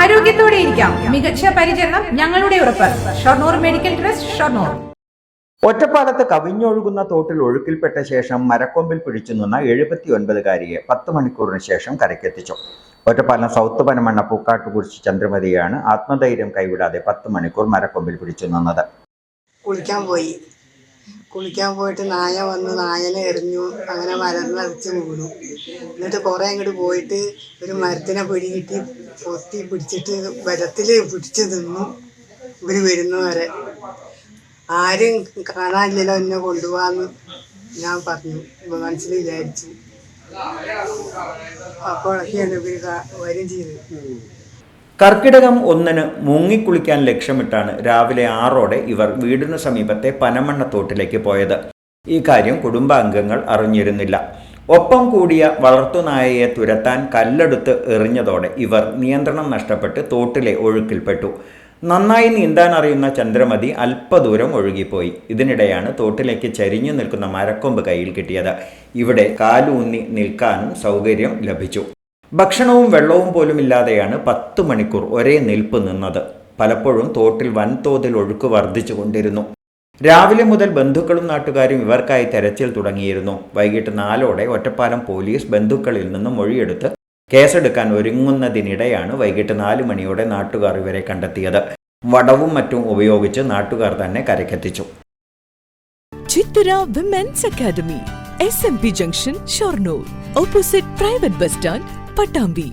ആരോഗ്യത്തോടെ ഇരിക്കാം. മികച്ച പരിചരണം ഞങ്ങളുടെ ഉറപ്പ്. Shoranur medical trust Shoranur. ഒറ്റപ്പാലത്ത് കവിഞ്ഞൊഴുകുന്ന തോട്ടിൽ ഒഴുക്കിൽപ്പെട്ട ശേഷം മരക്കൊമ്പിൽ പിടിച്ചു നിന്ന എഴുപത്തിയൊൻപതുകാരിയെ പത്ത് മണിക്കൂറിന് ശേഷം കരയ്ക്കെത്തിച്ചു. ഒറ്റപ്പാലം സൗത്ത് പനമണ്ണ പൂക്കാട്ടുകുറിച്ച് ചന്ദ്രമതിയാണ് ആത്മധൈര്യം കൈവിടാതെ പത്ത് മണിക്കൂർ മരക്കൊമ്പിൽ പിടിച്ചു നിന്നത്. കുളിക്കാൻ പോയി. കുളിക്കാൻ പോയിട്ട് നായ വന്ന് നായനെ എറിഞ്ഞു അങ്ങനെ മരന്നടിച്ച് വീണു. എന്നിട്ട് കുറേ അങ്ങോട്ട് പോയിട്ട് ഒരു മരത്തിനെ പിടി കിട്ടി പൊത്തി പിടിച്ചിട്ട് ബലത്തിൽ പിടിച്ചു നിന്നു. ഇവർ വരുന്നവരെ ആരും കാണാനില്ലല്ലോ എന്നെ കൊണ്ടുപോകാന്ന് ഞാൻ പറഞ്ഞു. മനസ്സിൽ വിചാരിച്ചു. അപ്പോഴൊക്കെയാണ് ഇവർ വരും ചെയ്തത്. കർക്കിടകം ഒന്നിന് മുങ്ങിക്കുളിക്കാൻ ലക്ഷ്യമിട്ടാണ് രാവിലെ ആറോടെ ഇവർ വീടിനു സമീപത്തെ പനമണ്ണ തോട്ടിലേക്ക് പോയത്. ഈ കാര്യം കുടുംബാംഗങ്ങൾ അറിഞ്ഞിരുന്നില്ല. ഒപ്പം കൂടിയ വളർത്തുനായയെ തുരത്താൻ കല്ലെടുത്ത് എറിഞ്ഞതോടെ ഇവർ നിയന്ത്രണം നഷ്ടപ്പെട്ട് തോട്ടിലെ ഒഴുക്കിൽപ്പെട്ടു. നന്നായി നീന്താൻ അറിയുന്ന ചന്ദ്രമതി അല്പദൂരം ഒഴുകിപ്പോയി. ഇതിനിടെയാണ് തോട്ടിലേക്ക് ചരിഞ്ഞു നിൽക്കുന്ന മരക്കൊമ്പ് കയ്യിൽ കിട്ടിയത്. ഇവിടെ കാലൂന്നി നിൽക്കാനും സൗകര്യം ലഭിച്ചു. ഭക്ഷണവും വെള്ളവും പോലും ഇല്ലാതെയാണ് പത്ത് മണിക്കൂർ ഒരേ നിൽപ്പ് നിന്നത്. പലപ്പോഴും തോട്ടിൽ വൻതോതിൽ ഒഴുക്ക് വർദ്ധിച്ചു കൊണ്ടിരുന്നു. രാവിലെ മുതൽ ബന്ധുക്കളും നാട്ടുകാരും ഇവർക്കായി തെരച്ചിൽ തുടങ്ങിയിരുന്നു. വൈകിട്ട് നാലോടെ ഒറ്റപ്പാലം പോലീസ് ബന്ധുക്കളിൽ നിന്ന് മൊഴിയെടുത്ത് കേസെടുക്കാൻ ഒരുങ്ങുന്നതിനിടെയാണ് വൈകിട്ട് നാല് മണിയോടെ നാട്ടുകാർ ഇവരെ കണ്ടെത്തിയത്. വടവും മറ്റും ഉപയോഗിച്ച് നാട്ടുകാർ തന്നെ കരക്കെത്തിച്ചു Chithara women's academy S M P junction Shoranur opposite private bus stand पटाबी